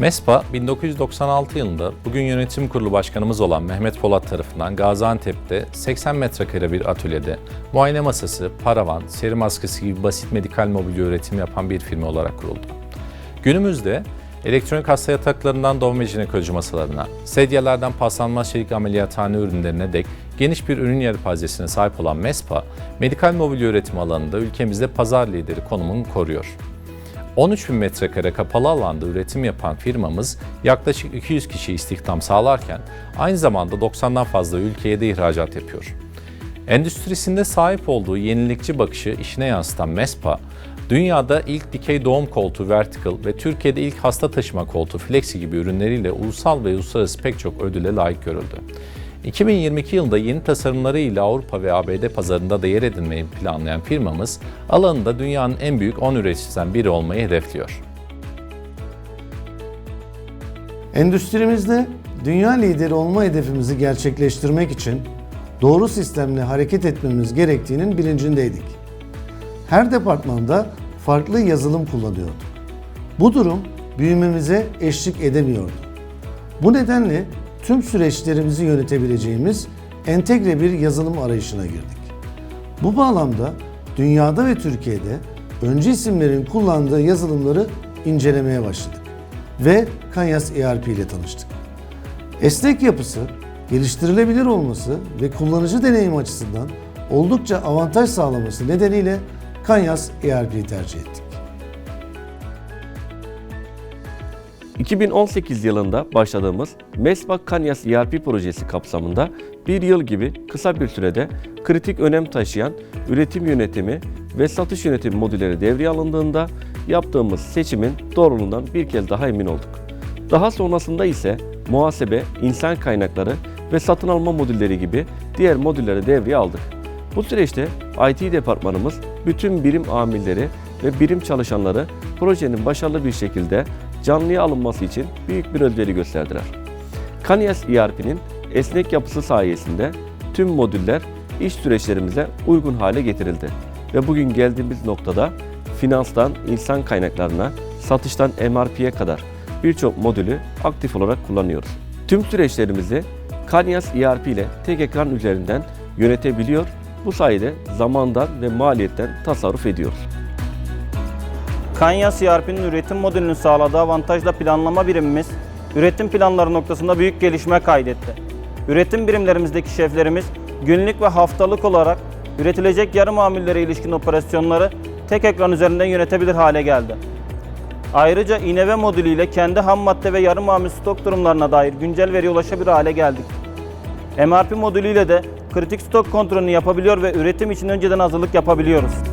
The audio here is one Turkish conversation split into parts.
MESPA 1996 yılında bugün yönetim kurulu başkanımız olan Mehmet Polat tarafından Gaziantep'te 80 metrekare bir atölyede muayene masası, paravan, seri maskesi gibi basit medikal mobilya üretimi yapan bir firma olarak kuruldu. Günümüzde elektronik hasta yataklarından doğum ve jinekoloji masalarına, sedyelerden paslanmaz çelik ameliyathane ürünlerine dek geniş bir ürün yelpazesine sahip olan MESPA, medikal mobilya üretimi alanında ülkemizde pazar lideri konumunu koruyor. 13 bin metrekare kapalı alanda üretim yapan firmamız yaklaşık 200 kişi istihdam sağlarken aynı zamanda 90'dan fazla ülkeye de ihracat yapıyor. Endüstrisinde sahip olduğu yenilikçi bakışı işine yansıtan MESPA, dünyada ilk dikey doğum koltuğu Vertical ve Türkiye'de ilk hasta taşıma koltuğu Flexi gibi ürünleriyle ulusal ve uluslararası pek çok ödüle layık görüldü. 2022 yılında yeni tasarımlarıyla Avrupa ve ABD pazarında da yer edinmeyi planlayan firmamız, alanında dünyanın en büyük 10 üreticisinden biri olmayı hedefliyor. Endüstrimizde dünya lideri olma hedefimizi gerçekleştirmek için doğru sistemle hareket etmemiz gerektiğinin bilincindeydik. Her departmanda farklı yazılım kullanıyorduk. Bu durum büyümemize eşlik edemiyordu. Bu nedenle tüm süreçlerimizi yönetebileceğimiz entegre bir yazılım arayışına girdik. Bu bağlamda dünyada ve Türkiye'de öncü isimlerin kullandığı yazılımları incelemeye başladık ve Kanyas ERP ile tanıştık. Esnek yapısı, geliştirilebilir olması ve kullanıcı deneyim açısından oldukça avantaj sağlaması nedeniyle Kanyas ERP'yi tercih ettik. 2018 yılında başladığımız Mesbak Kanyas ERP projesi kapsamında bir yıl gibi kısa bir sürede kritik önem taşıyan üretim yönetimi ve satış yönetimi modülleri devreye alındığında yaptığımız seçimin doğruluğundan bir kez daha emin olduk. Daha sonrasında ise muhasebe, insan kaynakları ve satın alma modülleri gibi diğer modülleri devreye aldık. Bu süreçte IT departmanımız bütün birim amirleri ve birim çalışanları projenin başarılı bir şekilde canlıya alınması için büyük bir özveri gösterdiler. Kanyas ERP'nin esnek yapısı sayesinde tüm modüller iş süreçlerimize uygun hale getirildi. Ve bugün geldiğimiz noktada finanstan insan kaynaklarına, satıştan MRP'ye kadar birçok modülü aktif olarak kullanıyoruz. Tüm süreçlerimizi Kanyas ERP ile tek ekran üzerinden yönetebiliyor. Bu sayede zamandan ve maliyetten tasarruf ediyoruz. Kanyas ERP'nin üretim modülünün sağladığı avantajla planlama birimimiz, üretim planları noktasında büyük gelişme kaydetti. Üretim birimlerimizdeki şeflerimiz günlük ve haftalık olarak üretilecek yarı mamullere ilişkin operasyonları tek ekran üzerinden yönetebilir hale geldi. Ayrıca İNEVE modülüyle kendi ham madde ve yarı mamul stok durumlarına dair güncel veriye ulaşabilir hale geldik. MRP modülüyle de kritik stok kontrolünü yapabiliyor ve üretim için önceden hazırlık yapabiliyoruz.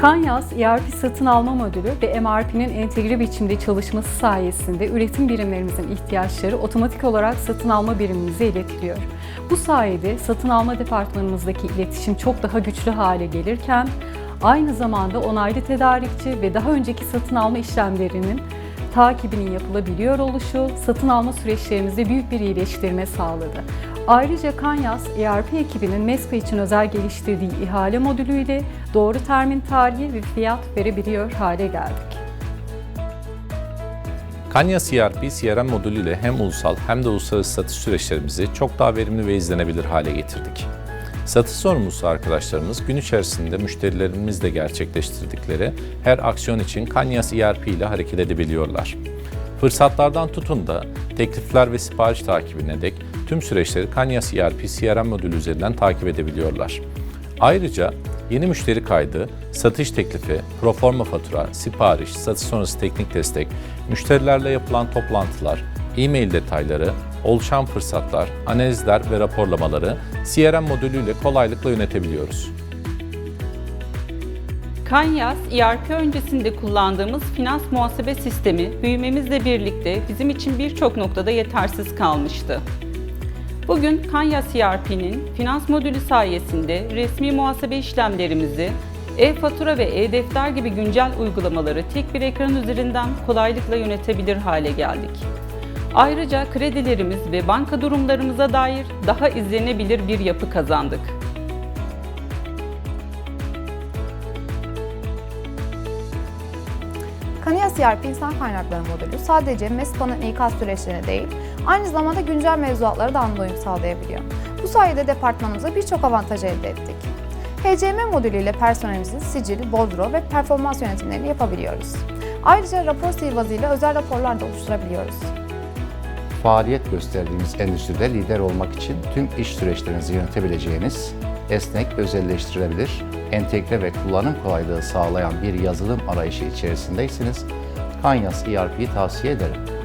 Kanyas ERP satın alma modülü ve MRP'nin entegre biçimde çalışması sayesinde üretim birimlerimizin ihtiyaçları otomatik olarak satın alma birimimize iletiliyor. Bu sayede satın alma departmanımızdaki iletişim çok daha güçlü hale gelirken aynı zamanda onaylı tedarikçi ve daha önceki satın alma işlemlerinin takibinin yapılabiliyor oluşu satın alma süreçlerimizde büyük bir iyileştirme sağladı. Ayrıca Kanyas ERP ekibinin MESPA için özel geliştirdiği ihale modülüyle doğru termin tarihi ve fiyat verebiliyor hale geldik. Kanyas ERP CRM modülüyle hem ulusal hem de uluslararası satış süreçlerimizi çok daha verimli ve izlenebilir hale getirdik. Satış sorumlusu arkadaşlarımız gün içerisinde müşterilerimizle gerçekleştirdikleri her aksiyon için Kanyas ERP ile hareket edebiliyorlar. Fırsatlardan tutun da teklifler ve sipariş takibine dek tüm süreçleri Kanyas ERP CRM modülü üzerinden takip edebiliyorlar. Ayrıca yeni müşteri kaydı, satış teklifi, proforma fatura, sipariş, satış sonrası teknik destek, müşterilerle yapılan toplantılar, e-mail detayları, oluşan fırsatlar, analizler ve raporlamaları CRM modülüyle kolaylıkla yönetebiliyoruz. Kanyas, ERP öncesinde kullandığımız finans muhasebe sistemi büyümemizle birlikte bizim için birçok noktada yetersiz kalmıştı. Bugün Kanyas ERP'nin finans modülü sayesinde resmi muhasebe işlemlerimizi, e-fatura ve e-defter gibi güncel uygulamaları tek bir ekran üzerinden kolaylıkla yönetebilir hale geldik. Ayrıca kredilerimiz ve banka durumlarımıza dair daha izlenebilir bir yapı kazandık. ERP İnsan Kaynakları modülü sadece MESPA'nın ikaz süreçlerine değil, aynı zamanda güncel mevzuatlara da anlayım sağlayabiliyor. Bu sayede departmanımıza birçok avantaj elde ettik. HCM modülüyle personelimizin sicil, bordro ve performans yönetimlerini yapabiliyoruz. Ayrıca rapor sihirbazıyla özel raporlar da oluşturabiliyoruz. Faaliyet gösterdiğimiz endüstride lider olmak için tüm iş süreçlerinizi yönetebileceğiniz, esnek, özelleştirilebilir, entegre ve kullanım kolaylığı sağlayan bir yazılım arayışı içerisindeyseniz Kanyas ERP'yi tavsiye ederim.